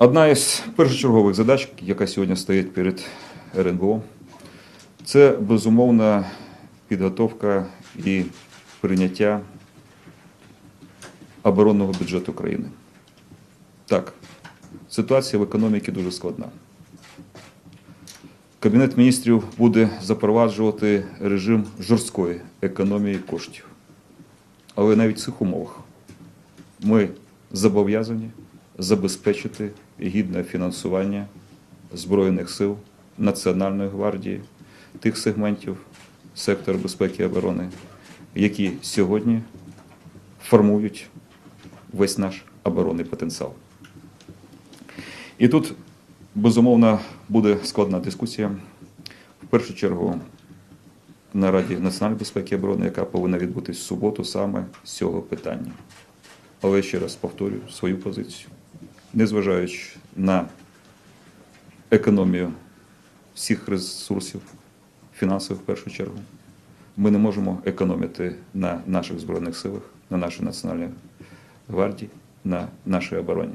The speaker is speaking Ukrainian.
Одна із першочергових задач, яка сьогодні стоїть перед РНБО, це безумовна підготовка і прийняття оборонного бюджету країни. Так, ситуація в економіці дуже складна. Кабінет міністрів буде запроваджувати режим жорсткої економії коштів. Але навіть в цих умовах ми зобов'язані забезпечити гідне фінансування Збройних сил, Національної гвардії, тих сегментів сектору безпеки і оборони, які сьогодні формують весь наш оборонний потенціал. І тут, безумовно, буде складна дискусія. В першу чергу на Раді національної безпеки і оборони, яка повинна відбутись в суботу саме з цього питання. Але ще раз повторюю свою позицію. Незважаючи на економію всіх ресурсів, фінансових в першу чергу, ми не можемо економити на наших Збройних силах, на нашій Національній гвардії, на нашій обороні.